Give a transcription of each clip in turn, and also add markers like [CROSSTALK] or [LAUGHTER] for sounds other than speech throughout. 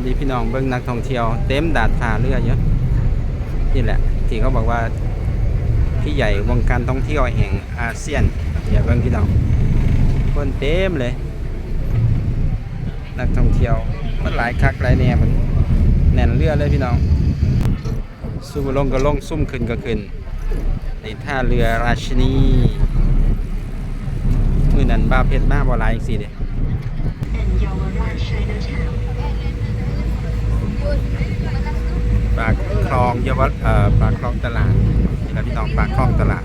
วันนี้พี่น้องเบิ้งนักท่องเที่ยว เต็มดาดฟ้าเรือเยอะนี่แหละที่เขาบอกว่าพี่ใหญ่วงการท่องเที่ยวแห่งอาเซียนอย่าเบิ้งพี่น้องคนเต็มเลย นักท่องเที่ยวมันหลายคักหลายแนวมันแน่นเรือเลยพี่น้องซุ่มลงก็ลงซุ่มขึ้นก็ขึ้นในท่าเรือราชินีมือนันบ้าเพชรบ้าบอหลายอีกสี่เด้คลองเยาวเอ่อปากคลองตลาดนะพี่น้องปากคลองตลาด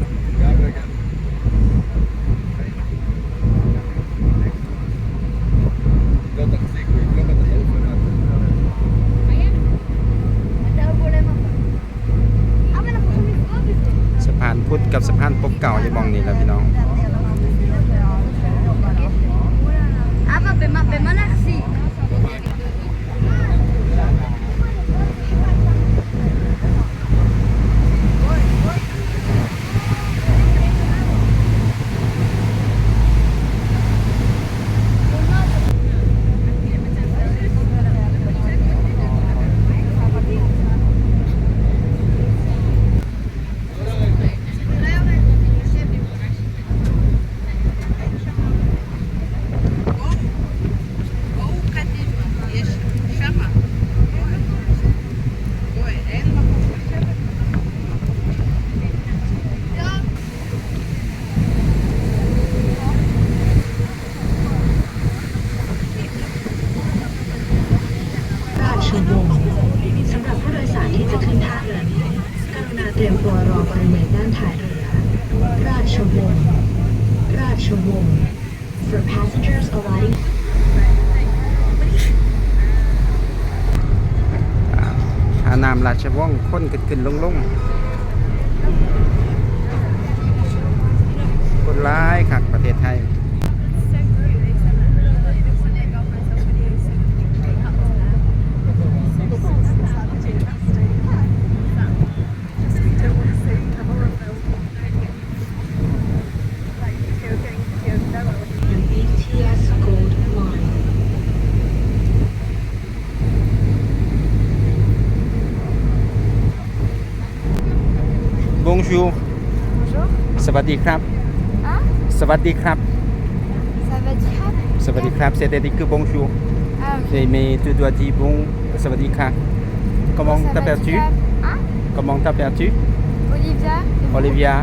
สะพานพุทธกับสะพานปกเก่าอย่องนี่แล้วพี่น้อง for passengers alighting. อานาำราชวงศ์ค้นขึ้นขึนลงลคนร้ายขักประเทศไทย Bonjour. Bonjour. va Hein crap. Ça va dire crap Ça va dire crap, c'est-à-dire que bonjour Ah ok. mais tu dois dire bon comment Ça va t'appelles-tu dire Hein comment t'appelles-tu Olivia. Olivia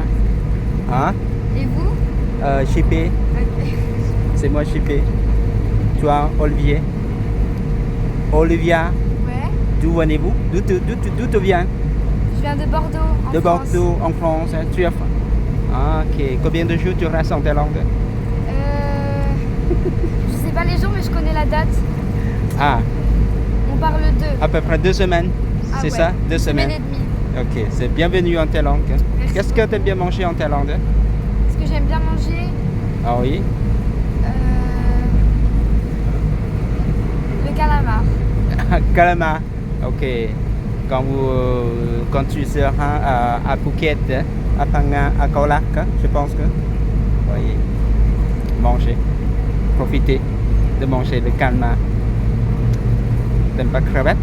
hein Et vous euh, Chipé c'est moi Chipé toi Olivier Olivia Ouais. d'où venez-vous d'où tu d'où te viens je viens de Bordeaux. En de Bordeaux, en France. Tu as... Ah, ok. Combien de jours tu restes en Thaïlande euh... Je sais pas les jours, mais je connais la date. Ah. On parle de. À peu près deux semaines. Ah c'est ça Deux semaines. et demie. Ok. C'est bienvenue en Thaïlande. Qu'est-ce que tu aimes bien manger en Thaïlande Ce que j'aime bien manger. Ah oui. Euh, le calamar. [LAUGHS] calamar. Ok quand, vous, euh, quand tu seras à, à Phuket, à Tanga, à Khao je pense que voyez, manger, profiter de manger le calma, T'aimes pas crevettes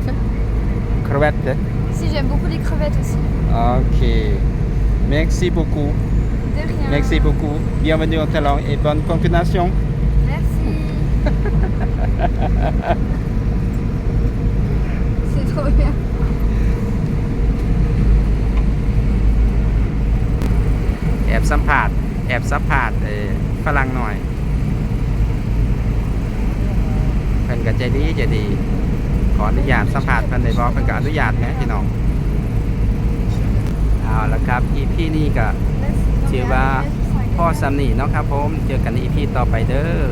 Crevettes Si, j'aime beaucoup les crevettes aussi. Ok. Merci beaucoup. De rien. Merci beaucoup. Bienvenue au Talent et bonne continuation. Merci. [LAUGHS] C'est trop bien. สัมผัสแอบสัมผัสฝรั่งหน่อยเพิ่นก็ใจดีใจดี ขออนุญาตสัมผัสเพิ่นในบอกเพิ่นก็อนุญาตนะพี่น้องเอาละครับอีพี่นี่ก็ชื่อว่าพ่อซัมนี่เนาะครับ ผม เจอกันอีพี่ต่อไปเด้อ